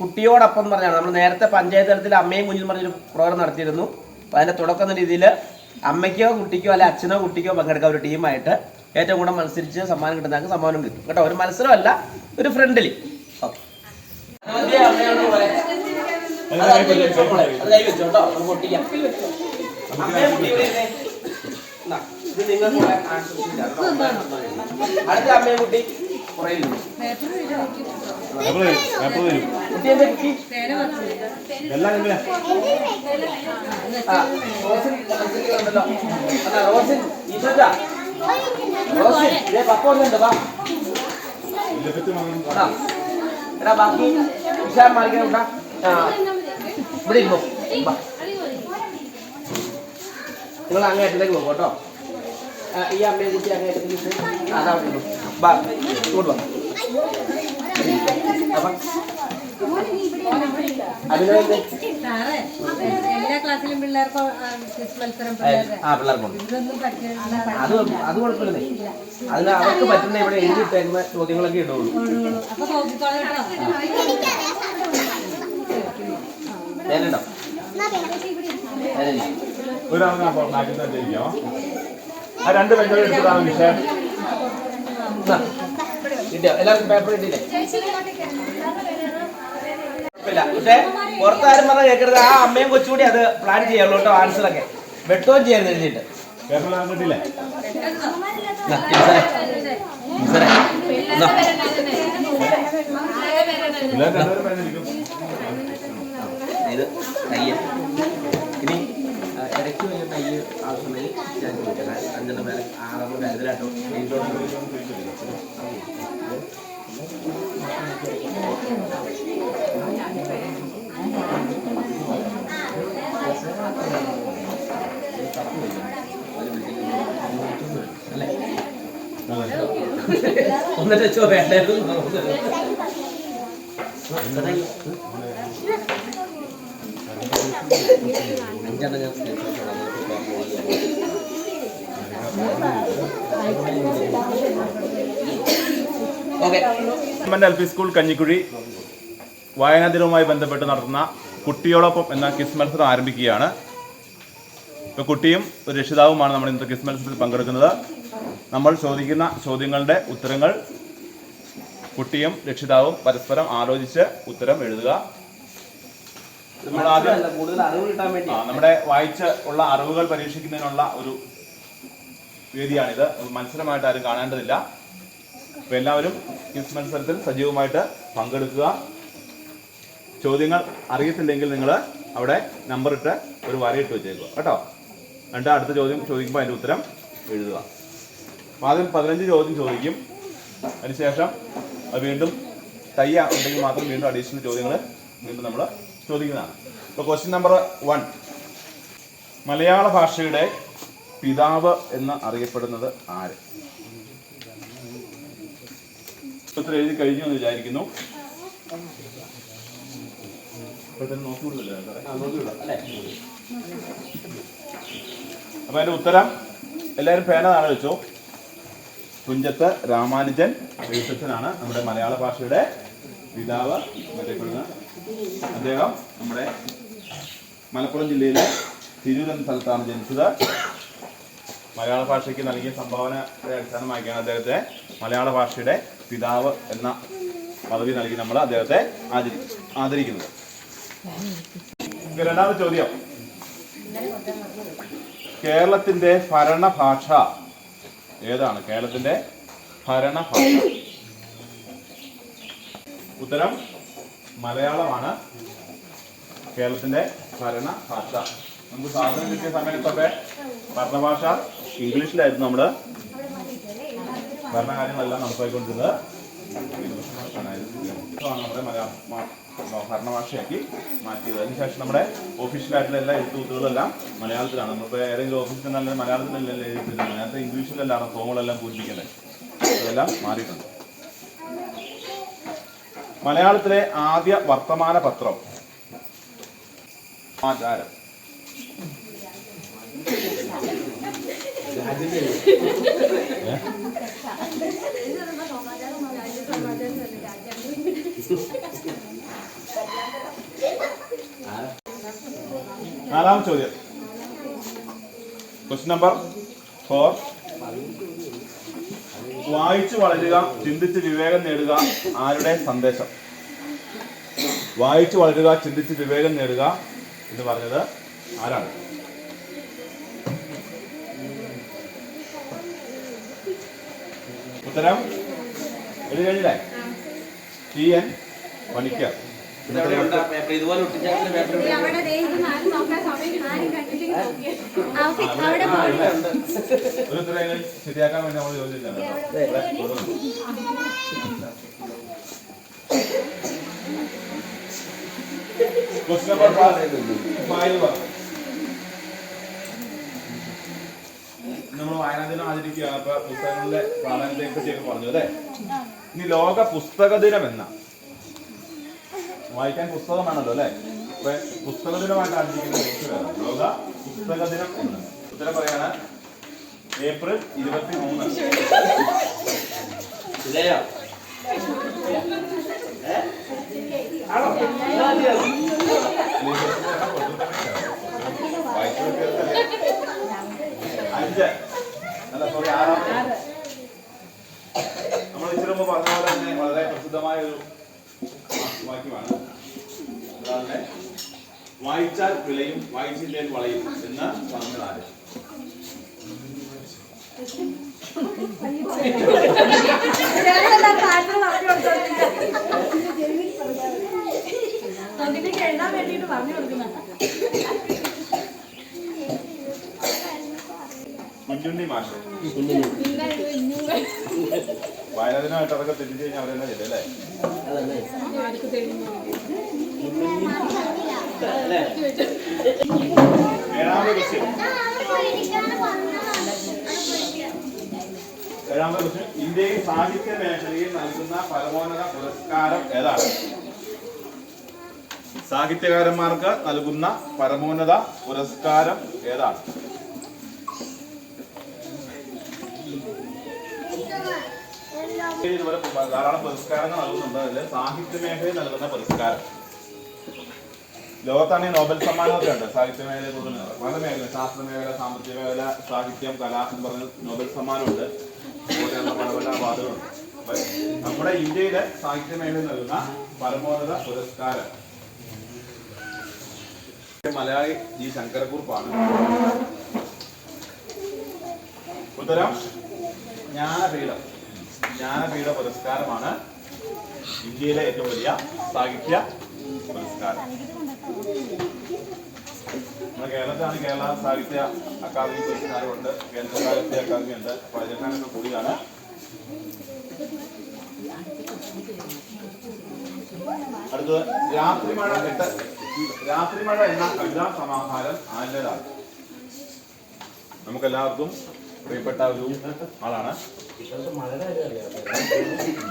കുട്ടിയോടൊപ്പം എന്ന് പറഞ്ഞാണ്. നമ്മൾ നേരത്തെ പഞ്ചായത്ത് തലത്തിൽ അമ്മയും കുഞ്ഞും പറഞ്ഞൊരു പ്രോഗ്രാം നടത്തിയിരുന്നു. അപ്പോൾ അതിന്റെ തുടക്കം എന്ന രീതിയിൽ അമ്മയ്ക്കോ കുട്ടിക്കോ അല്ലെ അച്ഛനോ കുട്ടിക്കോ പങ്കെടുക്കാൻ ഒരു ടീമായിട്ട് ഏറ്റവും കൂടുതൽ മത്സരിച്ച് സമ്മാനം കിട്ടുന്നവർക്ക് സമ്മാനം കിട്ടും. കേട്ടോ ഒരു മത്സരമല്ല ഒരു ഫ്രണ്ട്ലി അടുത്ത അമ്മയെ കുട്ടി കുറേ കുട്ടി എല്ലാം വാ. എടാ, ബാക്കി. നിങ്ങൾ അങ്ങേറ്റത്തിലേക്ക് പോകും ഈ അമ്മയെ കുട്ടി അങ്ങേറ്റത്തേക്ക് ഇട്ട് ബാ ഇങ്ങോട്ട് വാ എല്ലാ ക്ലാസ്സിലും പിള്ളേർക്ക് മത്സരം ആ പിള്ളേർക്കുണ്ട്. അത് അത് കുഴപ്പമില്ലേ. അതിന് അവർക്ക് പറ്റുന്ന ഇവിടെ എഴുതിയിട്ടേക്കുന്ന ചോദ്യങ്ങളൊക്കെ ഇടുള്ളൂ. പേരുണ്ടോ തന്നെ ആ രണ്ട് ബെഞ്ചുകൾ എടുത്തിട്ടാണ് വിഷയം. കിട്ടിയോ എല്ലാവർക്കും പേപ്പർ കിട്ടിയില്ലേ പക്ഷേ പുറത്താരും പറഞ്ഞ കേൾക്കരുത്. ആ അമ്മയും കൊച്ചുകൂടി അത് പ്ലാൻ ചെയ്യുള്ളൂ കേട്ടോ ആൻസറൊക്കെ വെട്ടുകയും ചെയ്യരുത് എഴുതിയിട്ട്. ഇത്. ഞാൻ കിട്ടിയില്ലേ എന്നാ, ടീച്ചറെ, ടീച്ചറെ, എന്നാ. എല്ലാവരും രണ്ടുപേരും പറഞ്ഞിരിക്കും ഇത് തയ്യൽ ഇനി ആ, ഇടയ്ക്ക് ആ സമയം ഞാൻ ചോദിക്കാം അഞ്ചെണ്ണം പേര് ആറെണ്ണം അല്ലേ ഒന്നര വെച്ചോ വേണ്ടായിരുന്നു അഞ്ചെണ്ണം ഞാൻ okay L P school Kanjikuzhi വായനാ ദിനവുമായി ബന്ധപ്പെട്ട് നടത്തുന്ന കുട്ടിയോടൊപ്പം എന്ന കിസ് മത്സരം ആരംഭിക്കുകയാണ്. ഇപ്പോൾ കുട്ടിയും ഒരു രക്ഷിതാവുമാണ് നമ്മൾ ഇന്നത്തെ കിസ് മത്സരത്തിൽ പങ്കെടുക്കുന്നത്. നമ്മൾ ചോദിക്കുന്ന ചോദ്യങ്ങളുടെ ഉത്തരങ്ങൾ കുട്ടിയും രക്ഷിതാവും പരസ്പരം ആലോചിച്ച് ഉത്തരം എഴുതുക. കൂടുതൽ അറിവ് കിട്ടാൻ വേണ്ടി. നമ്മുടെ വായിച്ച ഉള്ള അറിവുകൾ പരീക്ഷിക്കുന്നതിനുള്ള ഒരു വേദിയാണിത്. മത്സരമായിട്ട് ആരും കാണേണ്ടതില്ല. അപ്പൊ എല്ലാവരും ക്വിസ് മത്സരത്തിൽ സജീവമായിട്ട് പങ്കെടുക്കുക. ചോദ്യങ്ങൾ അറിയത്തില്ലെങ്കിൽ നിങ്ങൾ അവിടെ നമ്പർ ഇട്ട് ഒരു വരയിട്ട് വെച്ചേക്കുക. കേട്ടോ? എന്നിട്ട് അടുത്ത ചോദ്യം ചോദിക്കുമ്പോൾ അതിന്റെ ഉത്തരം എഴുതുക. അപ്പം ആദ്യം പതിനഞ്ച് ചോദ്യം ചോദിക്കും. അതിനുശേഷം അത് വീണ്ടും തയ്യ ഉണ്ടെങ്കിൽ മാത്രം വീണ്ടും അഡീഷണൽ ചോദ്യങ്ങൾ വീണ്ടും നമ്മൾ ചോദിക്കുന്നതാണ്. ഇപ്പോൾ ക്വസ്റ്റ്യൻ നമ്പർ വൺ മലയാള ഭാഷയുടെ പിതാവ് എന്ന് അറിയപ്പെടുന്നത് ആര്? ഉത്തരം എഴുതി കഴിഞ്ഞു എന്ന് വിചാരിക്കുന്നു? അപ്പൊ അതിന്റെ ഉത്തരം എല്ലാവരും പേന നാളെ വെച്ചോ. തുഞ്ചത്ത് രാമാനുജൻ എഴുത്തച്ഛനാണ് നമ്മുടെ മലയാള ഭാഷയുടെ പിതാവ് എന്നറിയപ്പെടുന്ന അദ്ദേഹം നമ്മുടെ മലപ്പുറം ജില്ലയിലെ തിരൂർ എന്ന സ്ഥലത്താണ് ജനിച്ചത്. മലയാള ഭാഷയ്ക്ക് നൽകിയ സംഭാവനയുടെ അടിസ്ഥാനമാക്കിയാണ് അദ്ദേഹത്തെ മലയാള ഭാഷയുടെ പിതാവ് എന്ന പദവി നൽകി നമ്മൾ അദ്ദേഹത്തെ ആദരി ആദരിക്കുന്നത്. രണ്ടാമത്തെ ചോദ്യം. കേരളത്തിന്റെ ഭരണഭാഷ ഏതാണ്? കേരളത്തിന്റെ ഭരണഭാഷ. ഉത്തരം മലയാളമാണ് കേരളത്തിന്റെ ഭരണഭാഷ നമുക്ക് സ്വാതന്ത്ര്യം കിട്ടിയ സമയത്തൊക്കെ ഭരണഭാഷ ഇംഗ്ലീഷിലായിരുന്നു നമ്മൾ. ഭരണകാര്യങ്ങളെല്ലാം നടപ്പായിക്കൊണ്ടിരുന്നത് നമ്മുടെ മലയാളം ഭരണഭാഷയാക്കി മാറ്റിയത്. അതിനുശേഷം നമ്മുടെ ഓഫീഷ്യലായിട്ടുള്ള എല്ലാ എഴുത്തുകൂത്തുകളെല്ലാം മലയാളത്തിലാണ്. നമ്മളിപ്പോൾ ഏതെങ്കിലും ഓഫീസിൽ നല്ല മലയാളത്തിലല്ലേ എഴുതിയിട്ടില്ല നേരത്തെ ഇംഗ്ലീഷിലല്ലാണ് ഫോമുകളെല്ലാം പൂരിപ്പിക്കുന്നത് അതെല്ലാം മാറിയിട്ടുണ്ട്. മലയാളത്തിലെ ആദ്യ വർത്തമാന പത്രം. ആചാരം. നാലാം ചോദ്യം. ക്വസ്റ്റ് നമ്പർ ഫോർ വായിച്ചു വളരുക ചിന്തിച്ച് വിവേകം നേടുക ആരുടെ സന്ദേശം? വായിച്ചു വളരുക ചിന്തിച്ച് വിവേകം നേടുക എന്ന് പറഞ്ഞത് ആരാണ്? ഉത്തരം എഴുതി കഴിഞ്ഞില്ലേ? ടി എൻ പണിക്കർ ശരിയാക്കാൻ വേണ്ടി നമ്മൾ ചോദിച്ചില്ല ക്വസ്റ്റ്യൻ നമ്പർ ഫൈവ് നമ്മൾ വായനാ ദിനം ആചരിക്കുകയാണ് അപ്പൊ പുസ്തകങ്ങളുടെ പ്രാധാന്യത്തെ പറ്റിയൊക്കെ പറഞ്ഞു അല്ലേ? ഇനി ലോക പുസ്തക ദിനം എന്ന? വായിക്കാൻ പുസ്തകം വേണമല്ലോ അല്ലേ അപ്പൊ പുസ്തക ദിനമായിട്ട് ആചരിക്കുന്ന ലോക പുസ്തക ദിനം എന്ന്. ഉത്തരം പറയാണ് ഏപ്രിൽ ഇരുപത്തി മൂന്ന് അഞ്ച്. അല്ല സോറി ആറാം. നമ്മൾ ഇച്ചിരി പറഞ്ഞ പോലെ തന്നെ വളരെ പ്രസിദ്ധമായ ഒരു വാക്യമാണ് അതാണ് വായിച്ചാൽ വിളയും വായിച്ചില്ലേൽ വളയും എന്ന് പറഞ്ഞതാര് എഴുതാൻ വേണ്ടിയിട്ട് പറഞ്ഞു കൊടുക്കുന്ന. കുഞ്ഞുണ്ണി മാഷ്. വായനാദിനമായിട്ട് അതൊക്കെ തെറ്റിച്ച് കഴിഞ്ഞാൽ അവരെന്നെ ചെയ്തേ അല്ലേ? അതല്ലേ. അല്ലേ ഏഴാമത്തെ ക്വസ്റ്റ്യൻ ഏഴാമത്തെ ക്വസ്റ്റ്യൻ ഇന്ത്യയിൽ സാഹിത്യ മേഖലയിൽ നൽകുന്ന പരമോന്നത പുരസ്കാരം ഏതാണ്? സാഹിത്യകാരന്മാർക്ക് നൽകുന്ന പരമോന്നത പുരസ്കാരം ഏതാണ്? ഇതുപോലെ ധാരാളം പുരസ്കാരങ്ങൾ നൽകുന്നുണ്ട്. അതിൽ സാഹിത്യ മേഖലയിൽ നൽകുന്ന പുരസ്കാരം. ലോകത്താണെങ്കിൽ നോബൽ സമ്മാനമൊക്കെ ഉണ്ട്. സാഹിത്യ മേഖലയെ കുറിച്ച് പല മേഖല ശാസ്ത്ര മേഖല സാമ്പത്തിക മേഖല സാഹിത്യം കല എന്ന് പറഞ്ഞ നോബൽ സമ്മാനമുണ്ട്. അതുപോലെയുള്ള പല പല അവാർഡുകളുണ്ട് നമ്മുടെ ഇന്ത്യയിലെ സാഹിത്യ മേഖലയിൽ നൽകുന്ന പരമോന്നത പുരസ്കാരം. മലയാളി ജി ശങ്കരക്കുറിപ്പാണ് ഉത്തരം ജ്ഞാനപീഠം. ജ്ഞാനപീഠ പുരസ്കാരമാണ് ഇന്ത്യയിലെ ഏറ്റവും വലിയ സാഹിത്യ പുരസ്കാരം. നമ്മുടെ കേരളത്തിലാണ് കേരള സാഹിത്യ അക്കാദമി പുരസ്കാരമുണ്ട്. കേന്ദ്ര സാഹിത്യ അക്കാദമി ഉണ്ട്. പ്രചരണങ്ങൾ കൂടിയാണ്. അടുത്തത് രാത്രിമഴ എട്ട് രാത്രിമഴ എന്ന കവിതാ സമാഹാരം ആന്റേതാണ് നമുക്കെല്ലാവർക്കും പ്രിയപ്പെട്ട ഒരു ആളാണ്.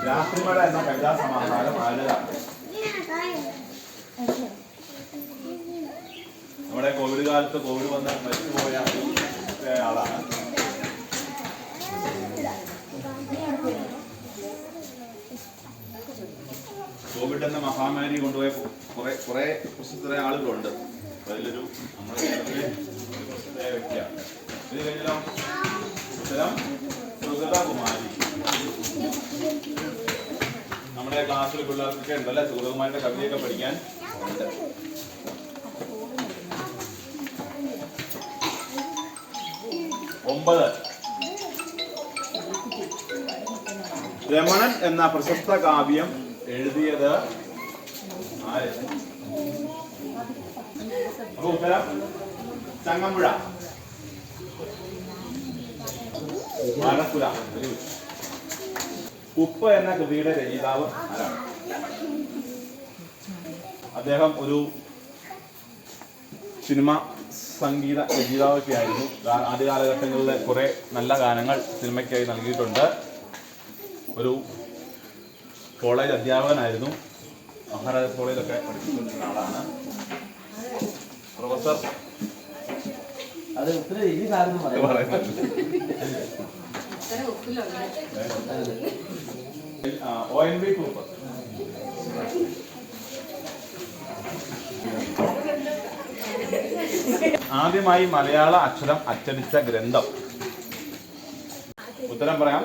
രാത്രിമഴ എന്ന കവിതാ സമാഹാരം ആരുടേതാണ്? നമ്മുടെ കോവിഡ് കാലത്ത് കോവിഡ് വന്ന് മരിച്ചുപോയ ആളാണ്. കോവിഡ് എന്ന മഹാമാരി കൊണ്ടുപോയ കുറെ കുറെ പ്രശസ്തരായ ആളുകളുണ്ട്. അതിലൊരു നമ്മുടെ കേരളത്തിലെ പ്രശസ്തരായ വ്യക്തിയാണ്. നമ്മുടെ ക്ലാസ്സിൽ പിള്ളേർക്കൊക്കെ ഉണ്ടല്ലേ? സുഗതകുമാരിന്റെ കവിതയൊക്കെ പഠിക്കാൻ. ഒമ്പത്. രമണൻ എന്ന പ്രശസ്ത കാവ്യം എഴുതിയത് ആര്? അപ്പൊ ഉത്തരം ചങ്ങമ്പുഴ. ആലപ്പുഴ. ഉപ്പ് എന്ന കൃതിയുടെ രചയിതാവ് ആരാണ്? അദ്ദേഹം ഒരു സിനിമ സംഗീത രചയിതാവൊക്കെ ആയിരുന്നു. ആദ്യ കാലഘട്ടങ്ങളിലെ കുറെ നല്ല ഗാനങ്ങൾ സിനിമയ്ക്കായി നൽകിയിട്ടുണ്ട്. ഒരു കോളേജ് അധ്യാപകനായിരുന്നു. മഹാരാജാസ് കോളേജൊക്കെ പഠിപ്പിച്ചുകൊണ്ടിരുന്ന ആളാണ്. പ്രൊഫസർ അത് ഒത്തിരി പറയാം ഒ എൻ ആദ്യമായി മലയാള അക്ഷരം അച്ചടിച്ച ഗ്രന്ഥം. ഉത്തരം പറയാം.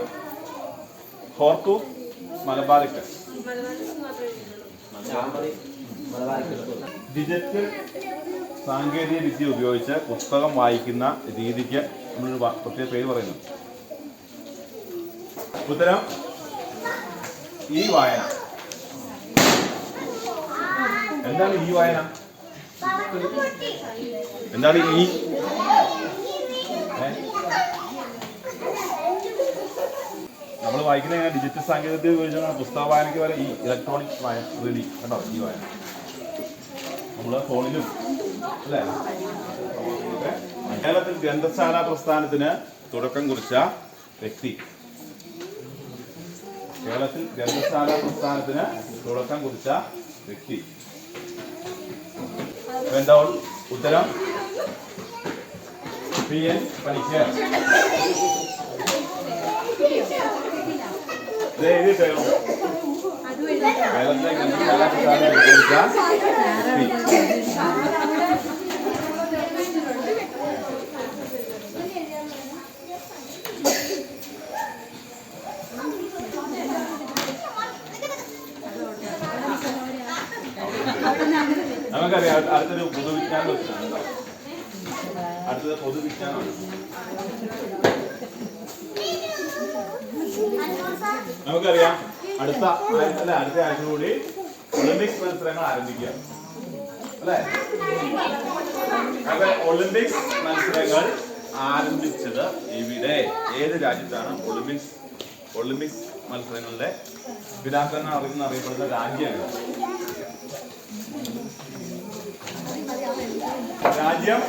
ഹോർക്കു മലബാറിക്കൽ ഡിജിറ്റൽ സാങ്കേതിക വിദ്യ ഉപയോഗിച്ച് പുസ്തകം വായിക്കുന്ന രീതിക്ക് നമ്മളൊരു പ്രത്യേക പേര് പറയുന്നു. ഉത്തരം? ഈ വായന. എന്താണ് ഈ വായന? എന്താണ് ഈ? നമ്മൾ വായിക്കുന്ന ഡിജിറ്റൽ സാങ്കേതിക വിദ്യ ഉപയോഗിച്ചാണ് പുസ്തക വായനയ്ക്ക് വരെ ഈ ഇലക്ട്രോണിക് വായന റീഡിങ് കണ്ടോ? ഈ വായന. നമ്മൾ ഫോണിലും കേരളത്തിൽ ഗ്രന്ഥശാല പ്രസ്ഥാനത്തിന് തുടക്കം കുറിച്ച വ്യക്തി. കേരളത്തിൽ ഗ്രന്ഥശാല പ്രസ്ഥാനത്തിന് തുടക്കം കുറിച്ച വ്യക്തി. വേണ്ട ഉത്തരം? P N Panicker. കേരളത്തിലെ ഗ്രന്ഥശാല പ്രസ്ഥാനത്തിന് നമുക്കറിയാം അടുത്തത് പൊതുവിജ്ഞാന അടുത്തത് പൊതുവിജ്ഞാനമാണ് നമുക്കറിയാം അടുത്ത അല്ല അടുത്ത ആഴ്ച കൂടി ഒളിമ്പിക്സ് മത്സരങ്ങൾ ആരംഭിക്കുക. അല്ലേ? അപ്പൊ ഒളിമ്പിക്സ് മത്സരങ്ങൾ ആരംഭിച്ചത് ഇവിടെ. ഏത് രാജ്യത്താണ് ഒളിമ്പിക്സ് ഒളിമ്പിക്സ് മത്സരങ്ങളുടെ പിതാക്കൾ അറിയുന്ന അറിയപ്പെടുന്ന രാജ്യമാണ് രാജ്യം.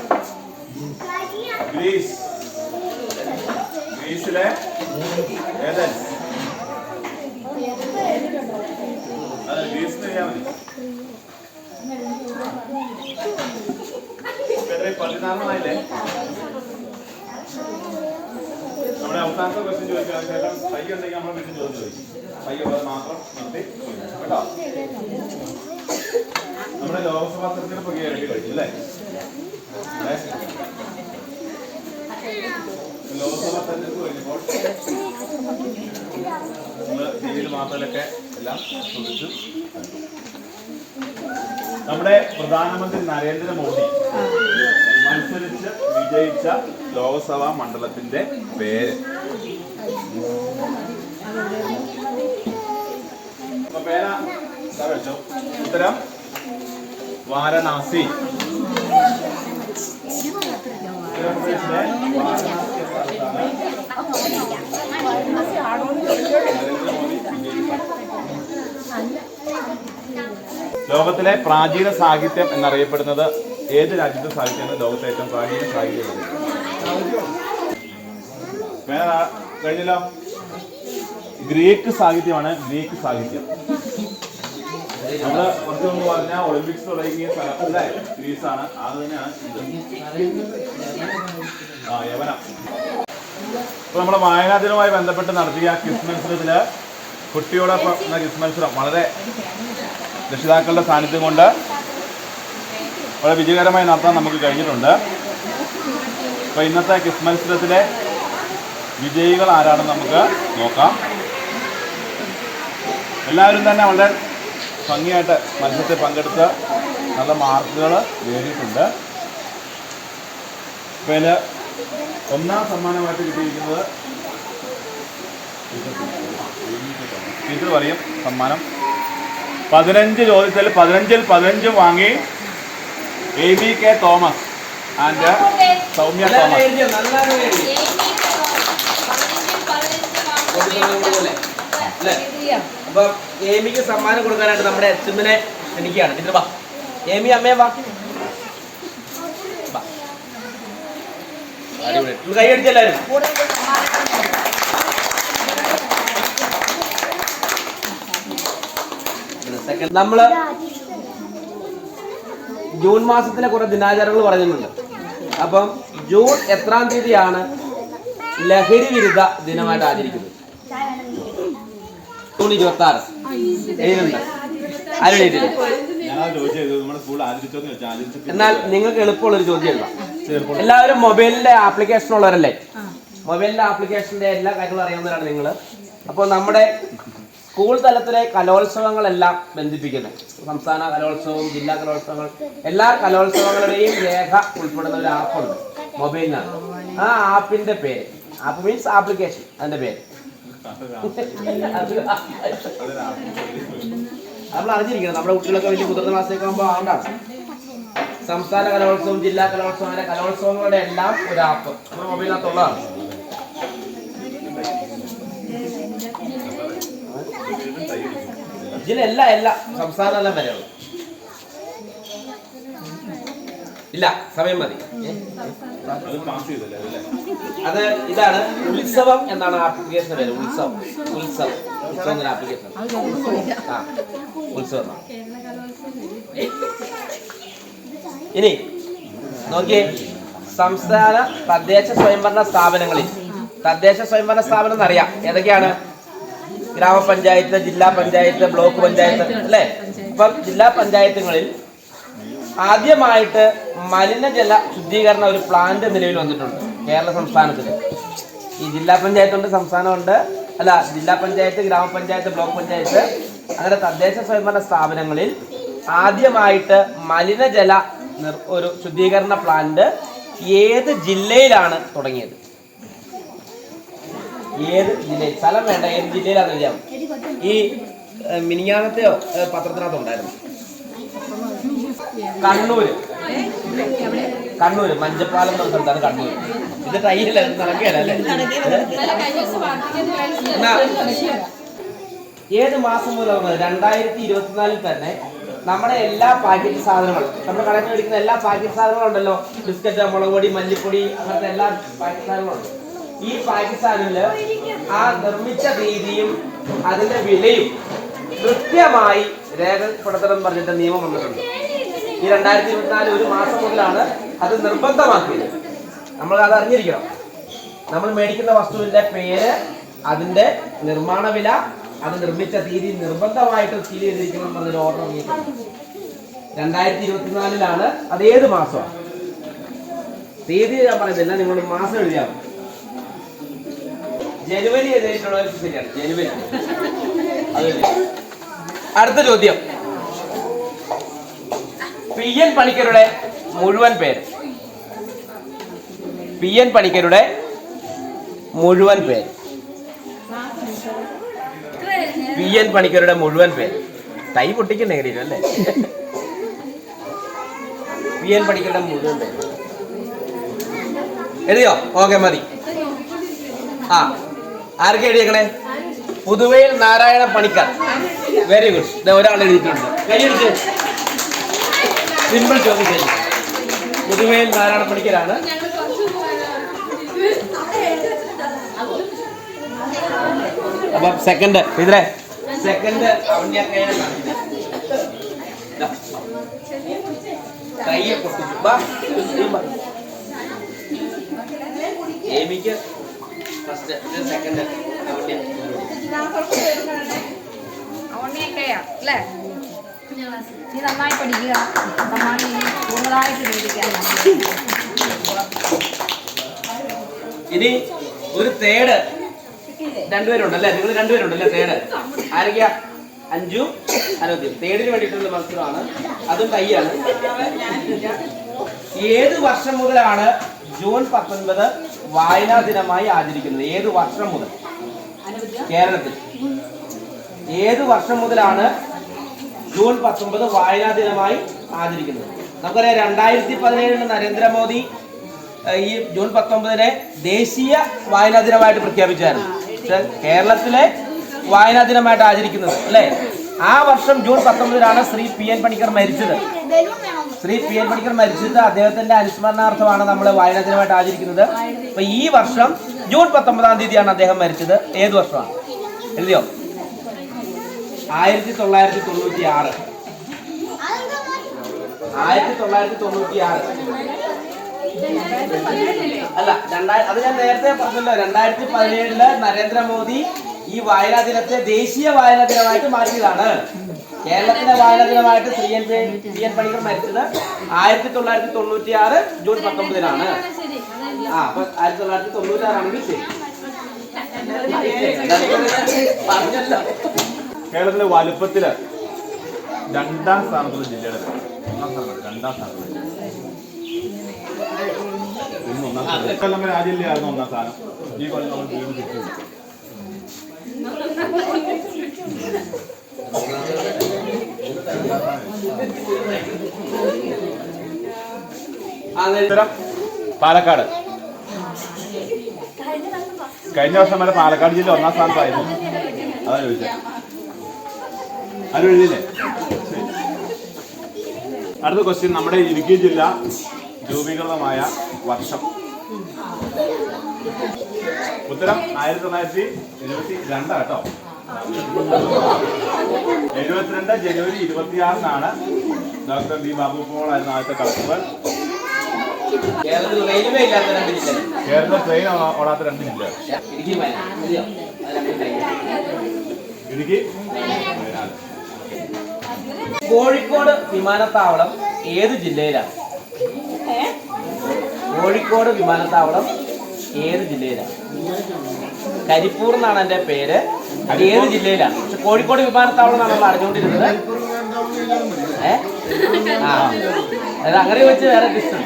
ഗ്രീസ്. ഗ്രീസിലെ ഏതൻ? അതെ ഗ്രീസിന് ചെയ്യാൻ മതി? പതിനാറെണ്ണമായില്ലേ? നമ്മുടെ അവസാനത്തെ ക്വസ്റ്റ്യൻ ചോദിക്കാം ശേഷം പൈ ഉണ്ടെങ്കിൽ നമ്മൾ വീണ്ടും ചോദിച്ചു പൈ ഉള്ളത് മാത്രം നിർത്തി കേട്ടോ? നമ്മുടെ ലോക്സഭാ തെരഞ്ഞെടുപ്പ് കേരളത്തിൽ കഴിഞ്ഞു അല്ലേ? ലോക്സഭാ നമ്മൾ എല്ലാം നമ്മുടെ പ്രധാനമന്ത്രി നരേന്ദ്രമോദി മത്സരിച്ച് വിജയിച്ച ലോക്സഭാ മണ്ഡലത്തിന്റെ പേര്. പേര? ഉത്തരം? വാരണാസി. ലോകത്തിലെ പ്രാചീന സാഹിത്യം എന്നറിയപ്പെടുന്നത് ഏത് രാജ്യത്തെ സാഹിത്യമാണ് ലോകത്തെ ഏറ്റവും പ്രാചീന സാഹിത്യം? കഴിഞ്ഞല്ലോ. ഗ്രീക്ക് സാഹിത്യമാണ് ഗ്രീക്ക് സാഹിത്യം. നമ്മൾ കുറച്ച് മുമ്പ് പറഞ്ഞ ഒളിമ്പിക്സ് തുടങ്ങിയ സ്ഥലം സീരീസ് ആണ്. അത് തന്നെയാണ് ഇപ്പൊ നമ്മുടെ വായനാ ദിനവുമായി ബന്ധപ്പെട്ട് നടത്തിയ ക്വിസ് മത്സരത്തിൽ കുട്ടിയോടൊപ്പം ക്രിസ് മത്സരം വളരെ രക്ഷിതാക്കളുടെ സാന്നിധ്യം കൊണ്ട് വളരെ വിജയകരമായി നടത്താൻ നമുക്ക് കഴിഞ്ഞിട്ടുണ്ട്. അപ്പൊ ഇന്നത്തെ ക്വിസ് മത്സരത്തിലെ വിജയികൾ ആരാണെന്ന് നമുക്ക് നോക്കാം. എല്ലാവരും തന്നെ വളരെ ഭംഗിയായിട്ട് മത്സരത്തിൽ പങ്കെടുത്ത നല്ല മാർക്കുകൾ നേടിയിട്ടുണ്ട്. പിന്നെ ഒന്നാം സമ്മാനമായിട്ട് കിട്ടിയിരിക്കുന്നത് ടീച്ചർ പറയും. സമ്മാനം. പതിനഞ്ച് ചോദ്യത്തിൽ പതിനഞ്ചിൽ പതിനഞ്ചും വാങ്ങി A B K Thomas and Soumya Thomas. അപ്പൊ ഏമിക്ക് സമ്മാനം കൊടുക്കാനായിട്ട് നമ്മുടെ അച്ഛനെ ക്ഷണിക്കുകയാണ് ടീച്ചർ വാ. ഏമി അമ്മേ വാ. അടിപൊളി. ഒന്ന് സെക്കൻഡ് നമ്മൾ ജൂൺ മാസത്തിലെ കുറെ ദിനാചാരങ്ങൾ പറയുന്നുണ്ട് അപ്പം ജൂൺ എത്രാം തീയതിയാണ് ലഹരി വിരുദ്ധ ദിനമായിട്ട് ആചരിക്കുന്നത്? ജൂൺ ഇരുപത്തി ആറ് എഴുതുന്നുണ്ട് ആരും എഴുതിയില്ല എന്നാൽ നിങ്ങൾക്ക് എളുപ്പമുള്ള ഒരു ചോദ്യം എഴുതാം എല്ലാവരും മൊബൈലിന്റെ ആപ്ലിക്കേഷൻ ഉള്ളവരല്ലേ? മൊബൈലിന്റെ ആപ്ലിക്കേഷന്റെ എല്ലാ കാര്യങ്ങളും അറിയാവുന്നവരാണ് നിങ്ങൾ അപ്പോൾ നമ്മുടെ സ്കൂൾ തലത്തിലെ കലോത്സവങ്ങളെല്ലാം ബന്ധിപ്പിക്കുന്നത് സംസ്ഥാന കലോത്സവം ജില്ലാ കലോത്സവങ്ങൾ എല്ലാ കലോത്സവങ്ങളുടെയും രേഖ ഉൾപ്പെടുന്ന ഒരു ആപ്പുണ്ട് മൊബൈലിനാണ് ആ ആപ്പിന്റെ പേര്. ആപ്പ് മീൻസ് ആപ്ലിക്കേഷൻ അതിന്റെ പേര്. നമ്മൾ അറിഞ്ഞിരിക്കണം നമ്മുടെ കുട്ടികളൊക്കെ വലിയ മുതിർന്ന ക്ലാസ്സിലേക്ക് ആകുമ്പോൾ ആണ്ടാണ്. സംസ്ഥാന കലോത്സവം ജില്ലാ കലോത്സവം അങ്ങനെ കലോത്സവങ്ങളുടെ എല്ലാം ഒരു ആപ്പ്. നമ്മുടെ മൊബൈലിനകത്തുള്ളതാണ് ഇതിലെല്ലാം എല്ലാം സംസ്ഥാനം എല്ലാം വരെയുള്ളൂ. ഇല്ല സമയം മതി. അത് ഇതാണ് ഉത്സവം എന്നാണ് ആപ്ലിക്കേഷൻ പേര്. ഉത്സവം. ഉത്സവം. ഉത്സവം ആപ്ലിക്കേഷൻ ഉത്സവം. ഇനി നോക്കിയേ സംസ്ഥാന തദ്ദേശ സ്വയംഭരണ സ്ഥാപനങ്ങളിൽ. തദ്ദേശ സ്വയംഭരണ സ്ഥാപനം എന്നറിയാം. ഏതൊക്കെയാണ്? ഗ്രാമപഞ്ചായത്ത് ജില്ലാ പഞ്ചായത്ത് ബ്ലോക്ക് പഞ്ചായത്ത് അല്ലേ? ഇപ്പം ജില്ലാ പഞ്ചായത്തുകളിൽ ആദ്യമായിട്ട് മലിനജല ശുദ്ധീകരണ ഒരു പ്ലാന്റ് നിലവിൽ വന്നിട്ടുണ്ട് കേരള സംസ്ഥാനത്തിൽ ഈ ജില്ലാ പഞ്ചായത്തുണ്ട് സംസ്ഥാനമുണ്ട്. അല്ല ജില്ലാ പഞ്ചായത്ത് ഗ്രാമപഞ്ചായത്ത് ബ്ലോക്ക് പഞ്ചായത്ത് അങ്ങനെ തദ്ദേശ സ്വയംഭരണ സ്ഥാപനങ്ങളിൽ ആദ്യമായിട്ട് മലിനജല ഒരു ശുദ്ധീകരണ പ്ലാന്റ് ഏത് ജില്ലയിലാണ് തുടങ്ങിയത്? ഏത് ജില്ലയിൽ? സ്ഥലം വേണ്ട ഏത് ജില്ലയിലാണെന്ന് വിചാരിക്കാം ഈ മിനിഞ്ഞാനത്തെയോ പത്രത്തിനകത്തുണ്ടായിരുന്നു. കണ്ണൂര്. കണ്ണൂര്. മഞ്ചപ്പാലം എന്ന സ്ഥലത്താണ് കണ്ണൂര്. ഇത് ട്രൈയല്ല ഇത് നടക്കുകയല്ല? ഏത് മാസം മുതലാണ് രണ്ടായിരത്തി ഇരുപത്തിനാലിൽ തന്നെ നമ്മുടെ എല്ലാ പാക്കറ്റ് സാധനങ്ങളും നമ്മുടെ കടയിൽ മേടിക്കുന്ന എല്ലാ പാക്കറ്റ് സാധനങ്ങളും ഉണ്ടല്ലോ. ബിസ്ക്കറ്റ് മുളക് പൊടി മല്ലിപ്പൊടി അങ്ങനത്തെ എല്ലാ പാക്കറ്റ് സാധനങ്ങളും ഈ പാക്കറ്റ് ആ നിർമ്മിച്ച രീതിയും അതിന്റെ വിലയും കൃത്യമായി രേഖപ്പെടുത്തണം പറഞ്ഞിട്ട് നിയമം വന്നിട്ടുണ്ട്. ഈ രണ്ടായിരത്തി ഇരുപത്തിനാല് ഒരു മാസം മുതലാണ് അത് നിർബന്ധമാക്കിയത്. നമ്മൾ അത് അറിഞ്ഞിരിക്കണം. നമ്മൾ മേടിക്കുന്ന വസ്തുവിന്റെ പേര് അതിന്റെ നിർമ്മാണ വില അത് നിർമ്മിച്ച തീയതി നിർബന്ധമായിട്ട് സീൽ ചെയ്തിരിക്കണം എന്നൊരു ഓർഡർ ഇറങ്ങിയിട്ടുണ്ട് രണ്ടായിരത്തി ഇരുപത്തിനാലിലാണ് അത് ഏത് മാസമാണ്? തീയതി ഞാൻ പറയുന്നില്ല നിങ്ങൾ മാസം എഴുതിയാൽ. ജനുവരി എഴുതിയിട്ടുള്ളവർക്ക് ശരിയാണ് ജനുവരി. അടുത്ത ചോദ്യം. പി എൻ പണിക്കരുടെ മുഴുവൻ പേര്. പി എൻ പണിക്കരുടെ മുഴുവൻ പേര്. പി എൻ പണിക്കരുടെ മുഴുവൻ പേര്. തൈ പൊട്ടിക്കണ്ടേ കരീരം അല്ലേ പി എൻ പണിക്കരുടെ മുഴുവൻ പേര്. എഴുതിയോ? ഓക്കെ മതി. ആ ആരൊക്കെ എഴുതിയേക്കണേ? പുതുവയിൽ നാരായണ പണിക്കർ. വെരി ഗുഡ് ഒരാൾ എഴുതിയിട്ടുണ്ട്. കൈയടിച്ച് സിമ്പിൾ ചോദ്യം ശരി പുതുവയിൽ നാരായണ പണിക്കരാണ്. അപ്പം സെക്കൻഡ് ഇതിലെ സെക്കൻഡ് കയ്യെ പൊട്ടിച്ചു. ഫസ്റ്റ് സെക്കൻഡ് അവണ്ണയൊക്കെയാ അല്ലേ? നീ നന്നായി പഠിക്കുക. സമ്മാനം നീ കൂടുതലായിട്ട് മേടിക്കാൻ ഇനി ഒരു തേട് രണ്ടുപേരുണ്ടല്ലേ? നിങ്ങൾ രണ്ടുപേരുണ്ടല്ലേ തേട് ആരൊക്കെയാ? അഞ്ചു അനോദ്യം തേടിന് വേണ്ടിയിട്ടുള്ള മത്സരമാണ്. അതും കൈയാണ് ഏത് വർഷം മുതലാണ് ജൂൺ പത്തൊൻപത് വായനാ ദിനമായി ആചരിക്കുന്നത്? ഏത് വർഷം മുതൽ? കേരളത്തിൽ. ഏത് വർഷം മുതലാണ് ജൂൺ പത്തൊമ്പത് വായനാ ദിനമായി ആചരിക്കുന്നത്. നമുക്കറിയാം രണ്ടായിരത്തി പതിനേഴിൽ നരേന്ദ്രമോദി ഈ ജൂൺ പത്തൊമ്പതിനെ ദേശീയ വായനാ ദിനമായിട്ട് പ്രഖ്യാപിച്ചായിരുന്നു. കേരളത്തിലെ വായനാ ദിനമായിട്ട് ആചരിക്കുന്നത് അല്ലേ? ആ വർഷം ജൂൺ പത്തൊമ്പതിനാണ് ശ്രീ പി എൻ പണിക്കർ മരിച്ചത്. ശ്രീ പി എൻ പണിക്കർ മരിച്ചത് അദ്ദേഹത്തിന്റെ അനുസ്മരണാർത്ഥമാണ് നമ്മൾ വായനാ ദിനമായിട്ട് ആചരിക്കുന്നത്. അപ്പൊ ഈ വർഷം ജൂൺ പത്തൊമ്പതാം തീയതിയാണ് അദ്ദേഹം മരിച്ചത്. ഏത് വർഷമാണ്? എഴുതിയോ? ആയിരത്തി തൊള്ളായിരത്തി തൊണ്ണൂറ്റി ആറ് ആയിരത്തി തൊള്ളായിരത്തി തൊണ്ണൂറ്റി ആറ് അല്ല രണ്ടായിരത്തി അത് ഞാൻ നേരത്തെ പറഞ്ഞല്ലോ രണ്ടായിരത്തി പതിനേഴിൽ നരേന്ദ്രമോദി ഈ വായനാ ദിനത്തെ ദേശീയ വായനാ ദിനമായിട്ട് മാറ്റിയതാണ്. കേരളത്തിലെ വായനാ ദിനമായിട്ട് Shri N C N Panicker മരിച്ചത് ആയിരത്തി തൊള്ളായിരത്തി തൊണ്ണൂറ്റി ആറ് ജൂൺ പത്തൊമ്പതിനാണ്. ആ അപ്പൊ ആയിരത്തി തൊള്ളായിരത്തി തൊണ്ണൂറ്റി ആറാണെങ്കിൽ ശരി പറഞ്ഞല്ലോ. കേരളത്തിലെ വലുപ്പത്തിൽ രണ്ടാം സ്ഥാനത്തുള്ള ജില്ലയുടെ ഒന്നാം സ്ഥാനത്ത് രണ്ടാം സ്ഥാനത്തുള്ള ജില്ല. ഇന്ന് ഒന്നാം സ്ഥാനം. കൊല്ലം വരെ ആ ജില്ലയായിരുന്നു ഒന്നാം സ്ഥാനം. ഈ കൊല്ലം നമ്മൾ വീണ്ടും കിട്ടി പാലക്കാട്. കഴിഞ്ഞ വർഷം വരെ പാലക്കാട് ജില്ല ഒന്നാം സ്ഥാനത്തായിരുന്നു. അതാ ചോദിച്ചത്. ആരും എഴുതിയില്ലേ? അടുത്ത ക്വസ്റ്റ്യൻ നമ്മുടെ ഇടുക്കി ജില്ല രൂപീകൃതമായ വർഷം. ഉത്തരം ആയിരത്തി തൊള്ളായിരത്തി എഴുപത്തി രണ്ടാ കേട്ടോ. എഴുപത്തിരണ്ട് ജനുവരി ഇരുപത്തിയാറിനാണ് ഡോക്ടർ ബി ബാബു പോൾ ആയിരുന്നു ആദ്യത്തെ കളക്ടർ. കേരളത്തിൽ റെയിൽവേ ഇല്ലാത്ത രണ്ട് ജില്ല കേരള ട്രെയിൻ ഓടാത്ത രണ്ട് ജില്ല ഇടുക്കി? കോഴിക്കോട് വിമാനത്താവളം ഏത് ജില്ലയിലാണ്? കോഴിക്കോട് വിമാനത്താവളം ഏത് ജില്ലയിലാണ്? കരിപ്പൂർ എന്നാണ് എന്റെ പേര്. അത് ഏത് ജില്ലയിലാണ്? പക്ഷെ കോഴിക്കോട് വിമാനത്താവളം എന്നാണ് നമ്മൾ അറിഞ്ഞുകൊണ്ടിരുന്നത്. ഏ? ആ. അത് അങ്ങനെ വെച്ച് വേറെ ഡിസ്റ്റ്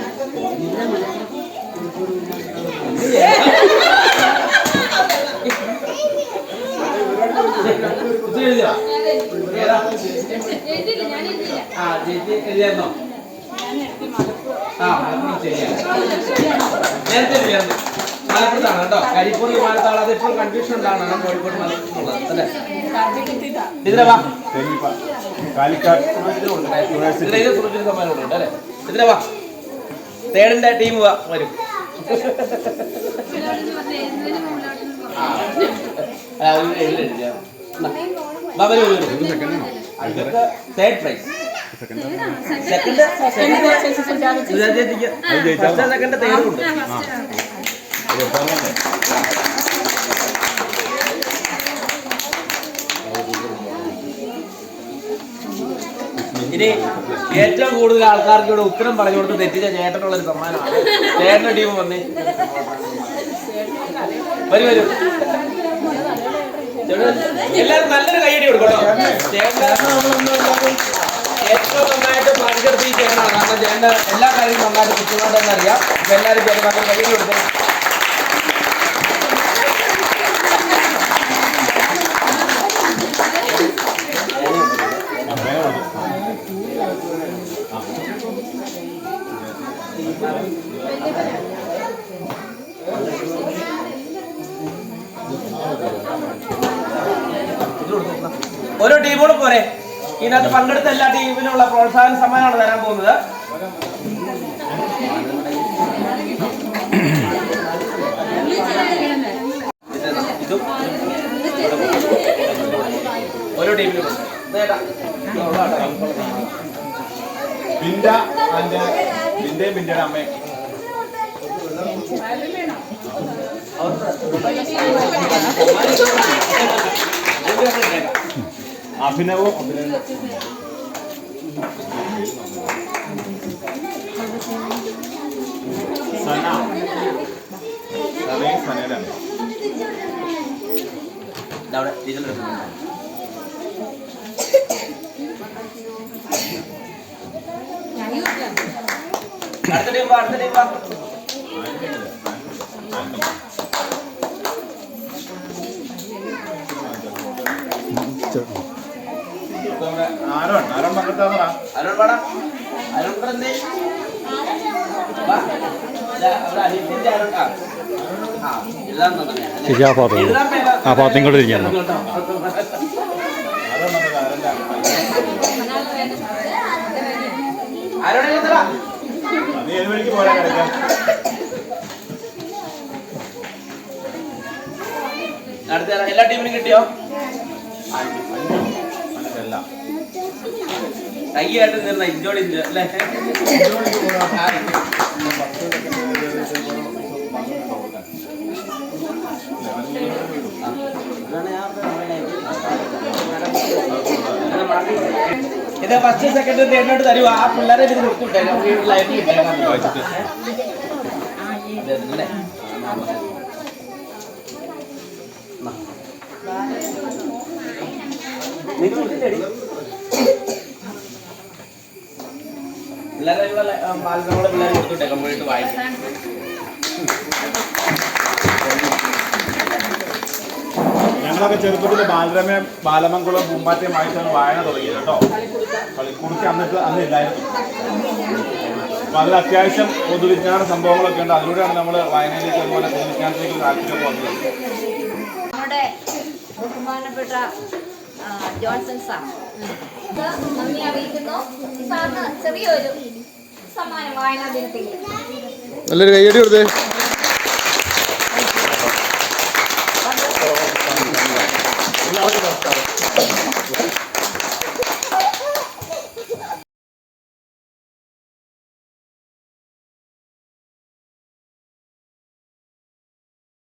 എഴുതിയോ ആ ചേച്ചി എഴുതിയായിരുന്നോ? ആ ശരിയാണ് നേരത്തെ എഴുതിയായിരുന്നു മലപ്പുറത്താണ് കേട്ടോ. കരിപ്പൂർ വിമാനത്താവളം അത് ഇപ്പോഴും കൺഫ്യൂഷൻ ഉണ്ടാണ് കോഴിക്കോട് മലപ്പുറത്തുള്ളത് അല്ലേ? ഇതിലെ വാ. തെന്നിപ്പ കാലിക്കാട് യൂണിവേഴ്സിറ്റി ഇതിലെ ഇത് സുരക്ഷിത സമ്മാനം ഉണ്ട് അല്ലേ? ഇതിലെ വാ. തേടിന്റെ ടീം വരും. Third prize second second third ഉണ്ട് ഇനി ഏറ്റവും കൂടുതൽ ആൾക്കാർക്ക് ഇവിടെ ഉത്തരം പറഞ്ഞു കൊടുത്ത് തെറ്റിച്ച ചേട്ടനുള്ള ഒരു സമ്മാനമാണ്. ചേട്ടന്റെ ടീം വന്നേ. വരും വരും. എല്ലാവരും നല്ലൊരു കൈയടി കൊടുക്കണോ ഏറ്റവും നന്നായിട്ട് പങ്കെടുത്ത് ചേട്ടനാണ്. കാരണം ചേട്ടൻ എല്ലാ കാര്യങ്ങളും നന്നായിട്ട് അപ്പൊ എല്ലാവരും ചേട്ടൻ കൈയടി കൊടുക്കണം. ഇതിനകത്ത് പങ്കെടുത്ത എല്ലാ ടീമിനുള്ള പ്രോത്സാഹന സമ്മാനമാണ് തരാൻ പോകുന്നത്. ഓരോ ടീമിനും. ബിന്ദ ആൻഡ് ബിന്ദയും ബിന്ദയുടെ അമ്മയും. അഭിനവും? അഭിനവും സന. സനയും സനയുടെ ഇതവിടെ ടീച്ചറിന്റെ അടുത്ത ടീം അടുത്ത ടീം ആരോൺ ആരോൺ പാടാ ഇവിടെ എന്തേ? വാ. ദാ അവിടെ അനിയത്തിന്റെ അരുൺ ആ. ഭാഗത്ത്. ആ ഭാഗത്ത് ഇങ്ങോട്ട് തിരിഞ്ഞായിരുന്നു കേട്ടോ. ആരോൺ നമ്മുടെ കൈയായിട്ട് നിന്ന ഇഞ്ചോടി ഇഞ്ചോ അല്ലേ. ഇത് ഫസ്റ്റ് സെക്കൻഡ് തേർഡിനോട്ട് തരുവാ. ആ പിള്ളേരെ ഇത് കൊടുത്തുവിട്ടേ ലൈഫിൽ ഇട്ടേക്കാം വായിച്ചിട്ട് ഇതല്ലേ? എന്നാ. നീ കൊടുത്തില്ലേടി? പിള്ളേരെ ബാലനോട് വായിക്കാം. ഞങ്ങളൊക്കെ ചെറുപ്പത്തിൽ ബാലരമ ബാലമംഗളം പൂമ്പാറ്റയും വായിച്ചാണ് വായന തുടങ്ങിയത് കേട്ടോ. കളിക്കുടുക്ക് അന്നിട്ട് അന്ന് ഇല്ലായിരുന്നു അപ്പൊ അതിൽ അത്യാവശ്യം പൊതുവിജ്ഞാന സംഭവങ്ങളൊക്കെ ഉണ്ട്. അതിലൂടെയാണ് നമ്മൾ വായനയിലേക്ക് അതുപോലെ പൊതുവിജ്ഞാനത്തിലേക്ക് താല്പര്യം വന്നത് നമ്മുടെ ബഹുമാനപ്പെട്ട ജോൺസൺ സാർ നന്ദി അറിയിക്കുന്നു സാറിന് ചെറിയൊരു സമ്മാനം വായനാ ദിനത്തിൽ നല്ലൊരു കൈയടി കൊടുത്തേ.